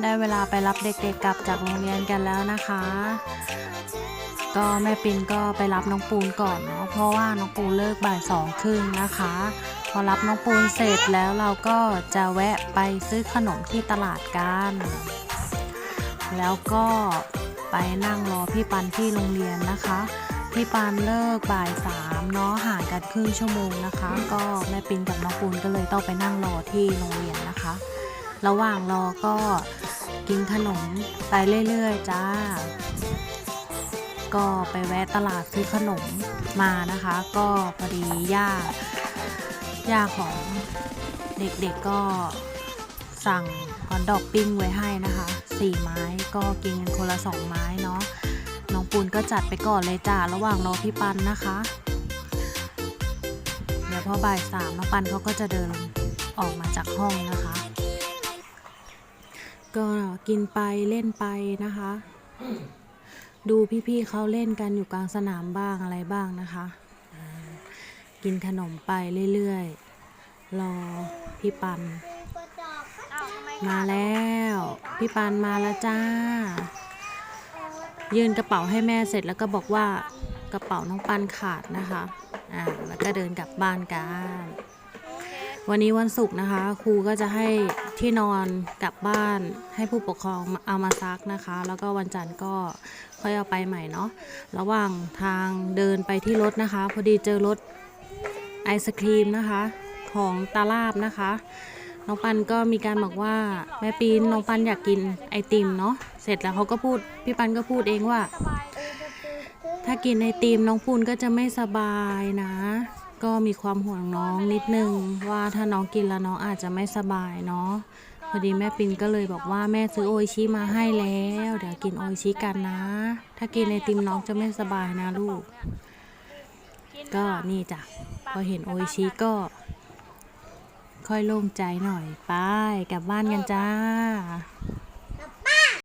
ได้เวลาไปรับเด็กๆกลับจากโรงเรียนกันแล้วนะคะ ก็แม่ปินก็ไปรับน้องปูนก่อนเนาะเพราะว่าน้องปูนเลิกบ่ายสองครึ่งนะคะ พอรับน้องปูนเสร็จแล้วเราก็จะแวะไปซื้อขนมที่ตลาดกัน แล้วก็ไปนั่งรอพี่ปันที่โรงเรียนนะคะ พี่ปานเลิกบ่ายสามเนาะห่างกันครึ่งชั่วโมงนะคะ ก็แม่ปินกับน้องปูนก็เลยต้องไปนั่งรอที่โรงเรียนนะคะ ระหว่างรอก็กินขนมไปเรื่อยๆ จ้า ก็ไปแวะตลาดซื้อขนมมานะคะ ก็พอดีย่าย่าของเด็กๆก็สั่งฮอทดอกปิ้งไว้ให้นะคะสี่ไม้ก็กินกันคนละสองไม้เนาะน้องปูนก็จัดไปก่อนเลยจ้าระหว่างรอพี่ปันนะคะ เดี๋ยวพอบ่ายสามน้องปันเขาก็จะเดินออกมาจากห้องนะคะ ก็กินไปเล่นไปนะคะ ดูพี่ๆเขาเล่นกันอยู่กลางสนามบ้างอะไรบ้างนะคะ กินขนมไปเรื่อยๆ รอพี่ปัน มาแล้ว พี่ปันมาแล้วจ้า ยื่นกระเป๋าให้แม่เสร็จแล้วก็บอกว่ากระเป๋าน้องปันขาดนะคะ อ่า แล้วก็เดินกลับบ้านกัน วันนี้วันศุกร์นะคะ ครูก็จะให้ที่นอนกลับบ้านให้ผู้ปกครองเอามาซักนะคะ แล้วก็วันจันทร์ก็ค่อยเอาไปใหม่เนาะระหว่างทางเดินไปที่รถนะคะ พอดีเจอรถไอศครีมนะคะ ของตาลาบนะคะน้องปันก็มีการบอกว่าแม่ปีนน้องปันอยากกินไอติมเนาะเสร็จแล้วเขาก็พูดพี่ปันก็พูดเองว่า ถ้ากินไอติมน้องปูนก็จะไม่สบายนะ ก็มีความห่วงน้องนิดนึง ว่าถ้าน้องกินแล้วน้องอาจจะไม่สบายเนาะพอดีแม่ปินก็เลยบอกว่าแม่ซื้อโอชิมาให้แล้ว เดี๋ยวกินโอชิกันนะ ถ้ากินไอติมน้องจะไม่สบายนะลูก ก็นี่จ้ะพอเห็นโอชิก็ ค่อยโล่งใจหน่อยไปกลับบ้านกันจ้า